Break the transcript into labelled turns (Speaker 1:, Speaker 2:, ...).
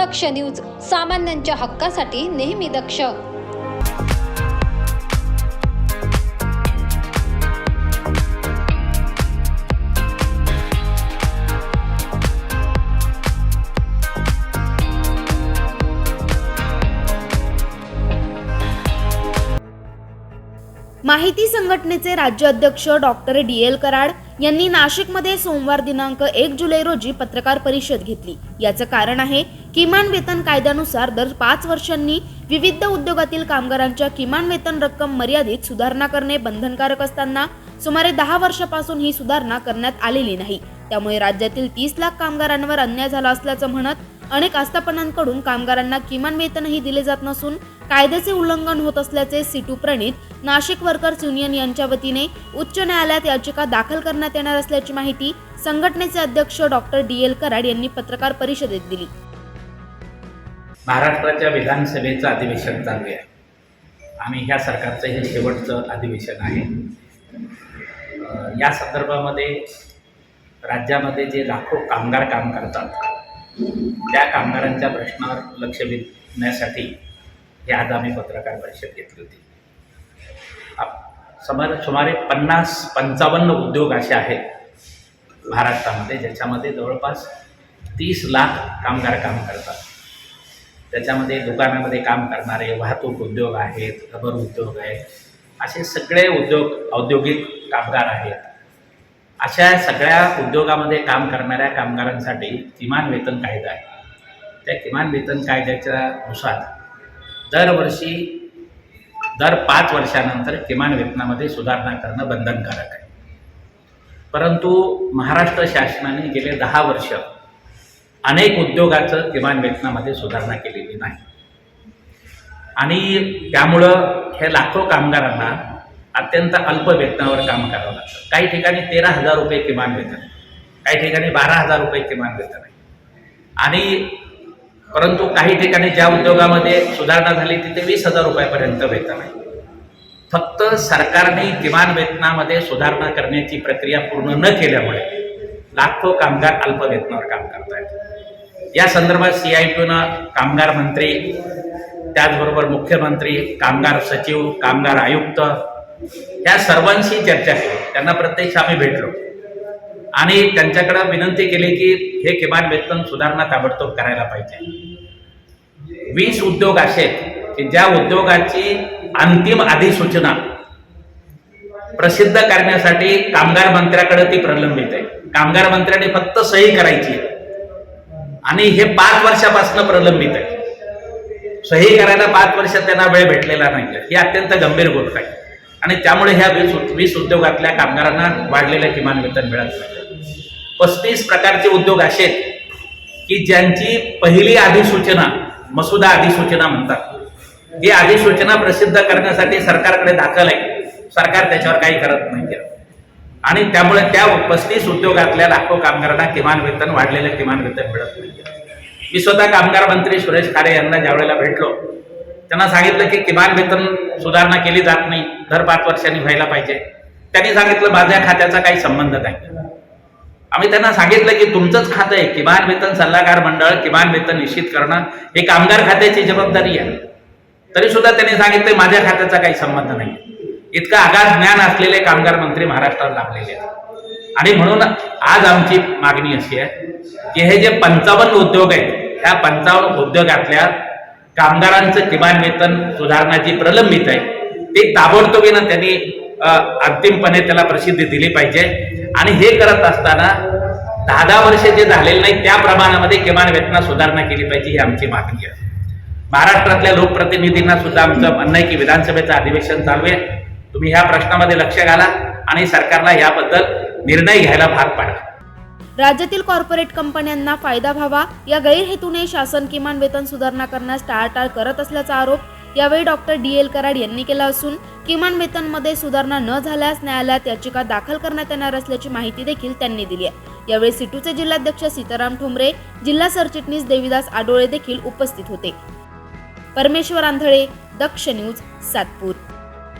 Speaker 1: दक्ष news सामान्यांच्या हक्कासाठी नेहमी दक्ष.
Speaker 2: माहिती संघटनेचे राज्य अध्यक्ष डॉक्टर डी एल कराड यांनी नाशिकमध्ये सोमवार दिनांक एक जुलै रोजी पत्रकार परिषद घेतली. याचं कारण आहे किमान वेतन कायद्यानुसार दर पाच वर्षांनी विविध उद्योगातील कामगारांच्या किमान वेतन रक्कम मर्यादित सुधारणा करणे बंधनकारक असताना सुमारे दहा वर्षापासून ही सुधारणा करण्यात आलेली नाही. त्यामुळे राज्यातील तीस लाख कामगारांवर अन्याय झाला असल्याचं म्हणत अनेक आस्थापनांकडून कामगारांना किमान वेतनही दिले जात नसून कायद्याचे उल्लंघन होत असल्याचे सिटू प्रणित नाशिक वर्कर्स युनियन यांच्या वतीने उच्च न्यायालयात याचिका दाखल करण्यात येणार असल्याची माहिती संघटनेचे अध्यक्ष डॉक्टर डी. एल. कराड यांनी पत्रकार परिषदेत दिली.
Speaker 3: महाराष्ट्राच्या विधानसभेचं अधिवेशन चालू आहे. आणि ह्या सरकारचं हे शेवटचं अधिवेशन आहे. या संदर्भामध्ये राज्यामध्ये जे लाखो कामगार काम करतात त्या कामगारांच्या प्रश्नावर लक्ष वेधण्यासाठी हे आज आम्ही पत्रकार परिषद घेतली होती. आप- सुमारे सुमारे पन्नास पंचावन्न उद्योग असे आहेत महाराष्ट्रामध्ये ज्याच्यामध्ये जवळपास तीस लाख कामगार काम करतात. त्याच्यामध्ये दुकानामध्ये काम करणारे वाहतूक उद्योग आहेत रबर उद्योग आहेत असे सगळे उद्योग औद्योगिक कामगार आहेत. अशा सगळ्या उद्योगामध्ये काम करणाऱ्या कामगारांसाठी किमान वेतन कायदा आहे. त्या किमान वेतन कायद्याच्या नुसार दरवर्षी दर पाच वर्षानंतर किमान वेतनामध्ये सुधारणा करणं बंधनकारक आहे. परंतु महाराष्ट्र शासनाने गेले दहा वर्ष अनेक उद्योगाचं किमान वेतनामध्ये सुधारणा केलेली नाही. आणि त्यामुळं हे लाखो कामगारांना अत्यंत अल्प वेतनावर काम करावं लागतं. काही ठिकाणी तेरा हजार रुपये किमान वेतन काही ठिकाणी बारा हजार रुपये किमान वेतन आहे. आणि परंतु काही ठिकाणी ज्या उद्योगामध्ये सुधारणा झाली तिथे वीस हजार रुपयापर्यंत वेतन आहे. फक्त सरकारने किमान वेतनामध्ये सुधारणा करण्याची प्रक्रिया पूर्ण न केल्यामुळे लाखो कामगार अल्प वेतनावर काम करतायत. या संदर्भात सी आय टीनं कामगार मंत्री त्याचबरोबर मुख्यमंत्री कामगार सचिव कामगार आयुक्त या सर्वांशी चर्चा केली. त्यांना प्रत्यक्ष आम्ही भेटलो. आणि त्यांच्याकडे विनंती केली की हे किमान वेतन सुधारणा ताबडतोब करायला पाहिजे. वीस उद्योग असे आहेत की ज्या उद्योगाची अंतिम अधिसूचना प्रसिद्ध करण्यासाठी कामगार मंत्र्याकडे ती प्रलंबित आहे. कामगार मंत्र्याने फक्त सही करायची आणि हे पाच वर्षापासून प्रलंबित आहे. सही करायला पाच वर्ष त्यांना वेळ भेटलेला नाही ही अत्यंत गंभीर गोष्ट आहे. आणि त्यामुळे ह्या वीस वीस उद्योगातल्या कामगारांना वाढलेलं किमान वेतन मिळत नाही. पस्तीस प्रकारचे उद्योग असे आहेत की ज्यांची पहिली अधिसूचना मसुदा अधिसूचना म्हणतात. ही अधिसूचना प्रसिद्ध करण्यासाठी सरकारकडे दाखल आहे. सरकार त्याच्यावर काही करत नाही आणि त्यामुळे त्या पस्तीस उद्योगातल्या लाखो कामगारांना किमान वेतन वाढलेलं किमान वेतन मिळत नाही मी स्वतः कामगार मंत्री सुरेश खाडे यांना ज्यावेळेला भेटलो त्यांना सांगितलं की किमान वेतन सुधारणा केली जात नाही. दर पाच वर्षांनी व्हायला पाहिजे. त्यांनी सांगितलं माझ्या खात्याचा काही संबंध नाही. आम्ही त्यांना सांगितलं की तुमचंच खातं आहे. किमान वेतन सल्लागार मंडळ किमान वेतन निश्चित करणं हे कामगार खात्याची जबाबदारी आहे. तरी सुद्धा त्यांनी सांगितलं माझ्या खात्याचा काही संबंध नाही. इतकं आगाध ज्ञान असलेले कामगार मंत्री महाराष्ट्रात लाभलेले आहेत. आणि म्हणून आज आमची मागणी अशी आहे की हे जे पंचावन्न उद्योग आहेत त्या पंचावन्न उद्योगातल्या कामगारांचं किमान वेतन सुधारणा जी प्रलंबित आहे. ते ताबडतोबीनं त्यांनी अंतिमपणे त्याला प्रसिद्धी दिली पाहिजे. आणि हे करत असताना दहा दहा वर्ष जे झालेले नाही त्या प्रमाणामध्ये किमान वेतना सुधारणा केली पाहिजे ही आमची मागणी आहे. महाराष्ट्रातल्या लोकप्रतिनिधींना सुद्धा आमचं म्हणणं आहे की विधानसभेचं अधिवेशन चालू आहे. तुम्ही ह्या प्रश्नामध्ये लक्ष घाला आणि सरकारला याबद्दल निर्णय घ्यायला भाग पाडा.
Speaker 2: राज्यातील कॉर्पोरेट कंपन्यांना फायदा व्हावा या गैरहेतूने शासन किमान वेतन सुधारणा करण्यास टाळाटाळ करत असल्याचा आरोप यावेळी डॉक्टर डी एल कराड यांनी केला असून किमान वेतनमध्ये सुधारणा न झाल्यास न्यायालयात याचिका दाखल करण्यात येणार असल्याची माहिती देखील त्यांनी दिली आहे. यावेळी सिटूचे जिल्हाध्यक्ष सीताराम ठोंबरे जिल्हा सरचिटणीस देविदास आडोळे देखील उपस्थित होते. परमेश्वर आंधळे दक्ष न्यूज सातपूर.